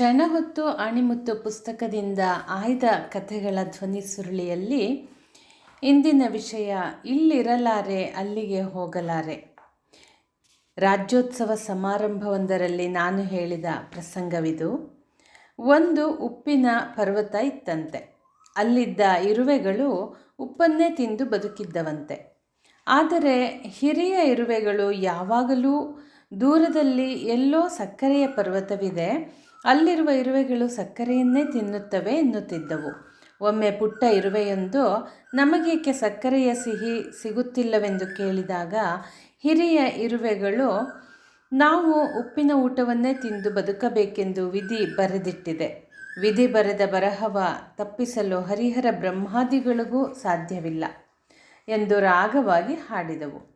ಕ್ಷಣ ಹೊತ್ತು ಆಣಿಮುತ್ತು ಪುಸ್ತಕದಿಂದ ಆಯ್ದ ಕಥೆಗಳ ಧ್ವನಿ ಸುರುಳಿಯಲ್ಲಿ ಇಂದಿನ ವಿಷಯ ಇಲ್ಲಿರಲಾರೆ ಅಲ್ಲಿಗೆ ಹೋಗಲಾರೆ. ರಾಜ್ಯೋತ್ಸವ ಸಮಾರಂಭವೊಂದರಲ್ಲಿ ನಾನು ಹೇಳಿದ ಪ್ರಸಂಗವಿದು, ಒಂದು ಉಪ್ಪಿನ ಪರ್ವತ ಇತ್ತಂತೆ. ಅಲ್ಲಿದ್ದ ಇರುವೆಗಳು ಉಪ್ಪನ್ನೇ ತಿಂದು ಬದುಕಿದ್ದವಂತೆ. ಆದರೆ ಹಿರಿಯ ಇರುವೆಗಳು ಯಾವಾಗಲೂ ದೂರದಲ್ಲಿ ಎಲ್ಲೋ ಸಕ್ಕರೆಯ ಪರ್ವತವಿದೆ ಅಲ್ಲಿರುವ ಇರುವೆಗಳು ಸಕ್ಕರೆಯನ್ನೇ ತಿನ್ನುತ್ತವೆ ಎನ್ನುತ್ತಿದ್ದವು. ಒಮ್ಮೆ ಪುಟ್ಟ ಇರುವೆಯೊಂದು, ನಮಗೇಕೆ ಸಕ್ಕರೆಯ ಸಿಹಿ ಸಿಗುತ್ತಿಲ್ಲವೆಂದು ಕೇಳಿದಾಗ, ಹಿರಿಯ ಇರುವೆಗಳು, ನಾವು ಉಪ್ಪಿನ ಊಟವನ್ನೇ ತಿಂದು ಬದುಕಬೇಕೆಂದು ವಿಧಿ ಬರೆದಿಟ್ಟಿದೆ. ವಿಧಿ ಬರೆದ ಬರಹವ ತಪ್ಪಿಸಲು ಹರಿಹರ ಬ್ರಹ್ಮಾದಿಗಳಿಗೂ ಸಾಧ್ಯವಿಲ್ಲ ಎಂದು ರಾಗವಾಗಿ ಹಾಡಿದವು.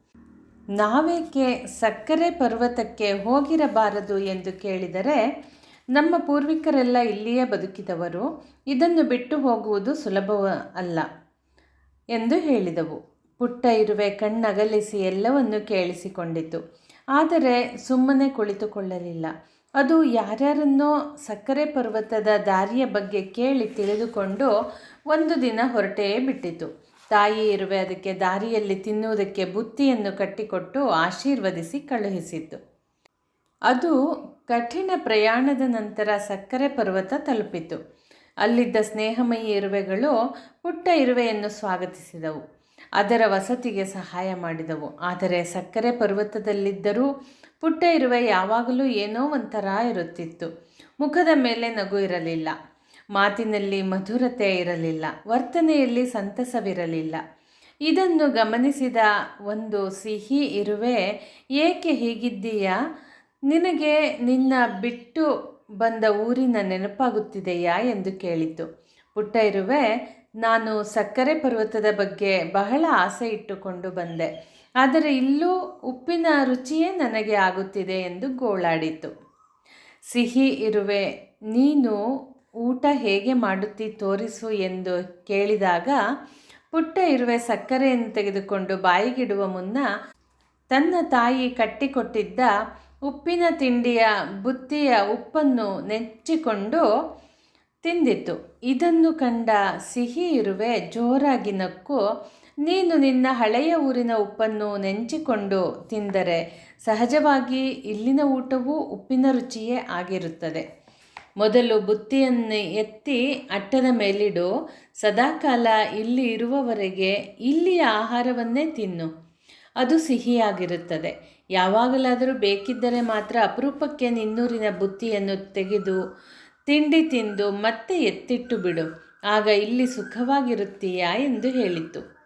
ನಾವೇಕೆ ಸಕ್ಕರೆ ಪರ್ವತಕ್ಕೆ ಹೋಗಿರಬಾರದು? ಎಂದು ಕೇಳಿದರೆ ನಮ್ಮ ಪೂರ್ವಿಕರೆಲ್ಲ ಇಲ್ಲಿಯೇ ಬದುಕಿದವರು, ಇದನ್ನು ಬಿಟ್ಟು ಹೋಗುವುದು ಸುಲಭವ ಅಲ್ಲ ಎಂದು ಹೇಳಿದವು. ಪುಟ್ಟ ಇರುವೆ ಕಣ್ಣಗಲಿಸಿ ಎಲ್ಲವನ್ನು ಕೇಳಿಸಿಕೊಂಡಿತು. ಆದರೆ ಸುಮ್ಮನೆ ಕುಳಿತುಕೊಳ್ಳಲಿಲ್ಲ. ಅದು ಯಾರ್ಯಾರನ್ನೋ ಸಕ್ಕರೆ ಪರ್ವತದ ದಾರಿಯ ಬಗ್ಗೆ ಕೇಳಿ ತಿಳಿದುಕೊಂಡು ಒಂದು ದಿನ ಹೊರಟೇ ಬಿಟ್ಟಿತು. ತಾಯಿ ಇರುವೆ ಅದಕ್ಕೆ ದಾರಿಯಲ್ಲಿ ತಿನ್ನುವುದಕ್ಕೆ ಬುತ್ತಿಯನ್ನು ಕಟ್ಟಿಕೊಟ್ಟು ಆಶೀರ್ವದಿಸಿ ಕಳುಹಿಸಿತು ಅದು ಕಠಿಣ ಪ್ರಯಾಣದ ನಂತರ ಸಕ್ಕರೆ ಪರ್ವತ ತಲುಪಿತು. ಅಲ್ಲಿದ್ದ ಸ್ನೇಹಮಯಿ ಇರುವೆಗಳು ಪುಟ್ಟ ಇರುವೆಯನ್ನು ಸ್ವಾಗತಿಸಿದವು. ಅದರ ವಸತಿಗೆ ಸಹಾಯ ಮಾಡಿದವು. ಆದರೆ ಸಕ್ಕರೆ ಪರ್ವತದಲ್ಲಿದ್ದರೂ ಪುಟ್ಟ ಇರುವೆ ಯಾವಾಗಲೂ ಏನೋ ಒಂಥರ ಇರುತ್ತಿತ್ತು. ಮುಖದ ಮೇಲೆ ನಗು ಇರಲಿಲ್ಲ. ಮಾತಿನಲ್ಲಿ ಮಧುರತೆ ಇರಲಿಲ್ಲ. ವರ್ತನೆಯಲ್ಲಿ ಸಂತಸವಿರಲಿಲ್ಲ. ಇದನ್ನು ಗಮನಿಸಿದ ಒಂದು ಸಿಹಿ ಇರುವೆ, ಏಕೆ ಹೀಗಿದ್ದೀಯಾ? ನಿನಗೆ ನಿನ್ನ ಬಿಟ್ಟು ಬಂದ ಊರಿನ ನೆನಪಾಗುತ್ತಿದೆಯಾ ಎಂದು ಕೇಳಿತು. ಪುಟ್ಟ ಇರುವೆ, ನಾನು ಸಕ್ಕರೆ ಪರ್ವತದ ಬಗ್ಗೆ ಬಹಳ ಆಸೆ ಇಟ್ಟುಕೊಂಡು ಬಂದೆ. ಆದರೆ ಇಲ್ಲೂ ಉಪ್ಪಿನ ರುಚಿಯೇ ನನಗೆ ಆಗುತ್ತಿದೆ ಎಂದು ಗೋಳಾಡಿತು. ಸಿಹಿ ಇರುವೆ, ನೀನು ಊಟ ಹೇಗೆ ಮಾಡುತ್ತಿ ತೋರಿಸು ಎಂದು ಕೇಳಿದಾಗ, ಪುಟ್ಟ ಇರುವೆ ಸಕ್ಕರೆಯನ್ನು ತೆಗೆದುಕೊಂಡು ಬಾಯಿಗಿಡುವ ಮುನ್ನ ತನ್ನ ತಾಯಿ ಕಟ್ಟಿಕೊಟ್ಟಿದ್ದ ಉಪ್ಪಿನ ತಿಂಡಿಯ ಬುತ್ತಿಯ ಉಪ್ಪನ್ನು ನೆಚ್ಚಿಕೊಂಡು ತಿಂದಿತು ಇದನ್ನು ಕಂಡ ಸಿಹಿ ಇರುವೆ ಜೋರಾಗಿ ನಕ್ಕು, ನೀನು ನಿನ್ನ ಹಳೆಯ ಊರಿನ ಉಪ್ಪನ್ನು ನೆಂಚಿಕೊಂಡು ತಿಂದರೆ ಸಹಜವಾಗಿ ಇಲ್ಲಿನ ಊಟವೂ ಉಪ್ಪಿನ ರುಚಿಯೇ ಆಗಿರುತ್ತದೆ. ಮೊದಲು ಬುತ್ತಿಯನ್ನು ಎತ್ತಿ ಅಟ್ಟದ ಮೇಲಿಡು, ಸದಾಕಾಲ ಇಲ್ಲಿ ಇರುವವರೆಗೆ ಇಲ್ಲಿಯ ಆಹಾರವನ್ನೇ ತಿನ್ನು. ಅದು ಸಿಹಿಯಾಗಿರುತ್ತದೆ. ಯಾವಾಗಲಾದರೂ ಬೇಕಿದ್ದರೆ ಮಾತ್ರ ಅಪರೂಪಕ್ಕೆ ನಿನ್ನೂರಿನ ಬುತ್ತಿಯನ್ನು ತೆಗೆದು ತಿಂಡಿ ತಿಂದು ಮತ್ತೆ ಎತ್ತಿಟ್ಟು ಬಿಡು. ಆಗ ಇಲ್ಲಿ ಸುಖವಾಗಿರುತ್ತೀಯಾ ಎಂದು ಹೇಳಿತು.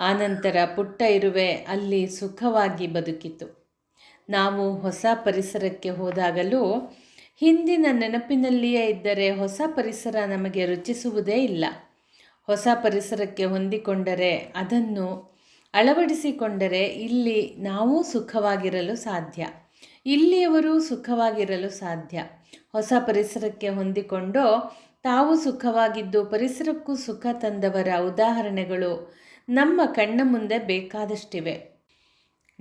ಆನಂತರ ಪುಟ್ಟ ಇರುವೆ ಅಲ್ಲಿ ಸುಖವಾಗಿ ಬದುಕಿತು. ನಾವು ಹೊಸ ಪರಿಸರಕ್ಕೆ ಹೋದಾಗಲೂ ಹಿಂದಿನ ನೆನಪಿನಲ್ಲಿಯೇ ಇದ್ದರೆ ಹೊಸ ಪರಿಸರ ನಮಗೆ ರುಚಿಸುವುದೇ ಇಲ್ಲ. ಹೊಸ ಪರಿಸರಕ್ಕೆ ಹೊಂದಿಕೊಂಡರೆ ಅದನ್ನು ಅಳವಡಿಸಿಕೊಂಡರೆ ಇಲ್ಲಿ ನಾವು ಸುಖವಾಗಿರಲು ಸಾಧ್ಯ. ಇಲ್ಲಿಯವರು ಸುಖವಾಗಿರಲು ಸಾಧ್ಯ. ಹೊಸ ಪರಿಸರಕ್ಕೆ ಹೊಂದಿಕೊಂಡು, ತಾವು ಸುಖವಾಗಿದ್ದು ಪರಿಸರಕ್ಕೂ ಸುಖ ತಂದವರ ಉದಾಹರಣೆಗಳು ನಮ್ಮ ಕಣ್ಣ ಮುಂದೆ ಬೇಕಾದಷ್ಟಿವೆ.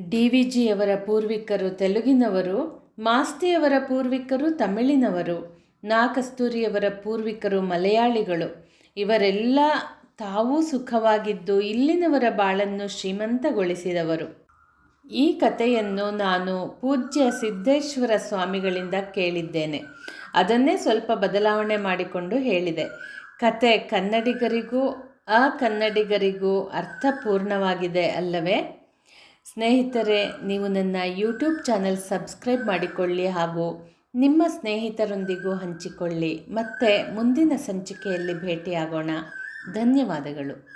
ಡಿ ವಿ ಜಿಯವರ ಪೂರ್ವಿಕರು ತೆಲುಗಿನವರು ಮಾಸ್ತಿಯವರ ಪೂರ್ವಿಕರು ತಮಿಳಿನವರು ನಾ ಕಸ್ತೂರಿಯವರ ಪೂರ್ವಿಕರು ಮಲಯಾಳಿಗಳು. ಇವರೆಲ್ಲ ತಾವೂ ಸುಖವಾಗಿದ್ದು ಇಲ್ಲಿನವರ ಬಾಳನ್ನು ಶ್ರೀಮಂತಗೊಳಿಸಿದವರು. ಈ ಕಥೆಯನ್ನು ನಾನು ಪೂಜ್ಯ ಸಿದ್ದೇಶ್ವರ ಸ್ವಾಮಿಗಳಿಂದ ಕೇಳಿದ್ದೇನೆ. ಅದನ್ನೇ ಸ್ವಲ್ಪ ಬದಲಾವಣೆ ಮಾಡಿಕೊಂಡು ಹೇಳಿದೆ. ಕತೆ ಕನ್ನಡಿಗರಿಗೂ ಅಕನ್ನಡಿಗರಿಗೂ ಅರ್ಥಪೂರ್ಣವಾಗಿದೆ ಅಲ್ಲವೇ? ಸ್ನೇಹಿತರೆ, ನೀವು ನನ್ನ ಯೂಟ್ಯೂಬ್ ಚಾನಲ್ ಸಬ್ಸ್ಕ್ರೈಬ್ ಮಾಡಿಕೊಳ್ಳಿ ಹಾಗೂ ನಿಮ್ಮ ಸ್ನೇಹಿತರೊಂದಿಗೂ ಹಂಚಿಕೊಳ್ಳಿ. ಮತ್ತೆ ಮುಂದಿನ ಸಂಚಿಕೆಯಲ್ಲಿ ಭೇಟಿಯಾಗೋಣ. ಧನ್ಯವಾದಗಳು.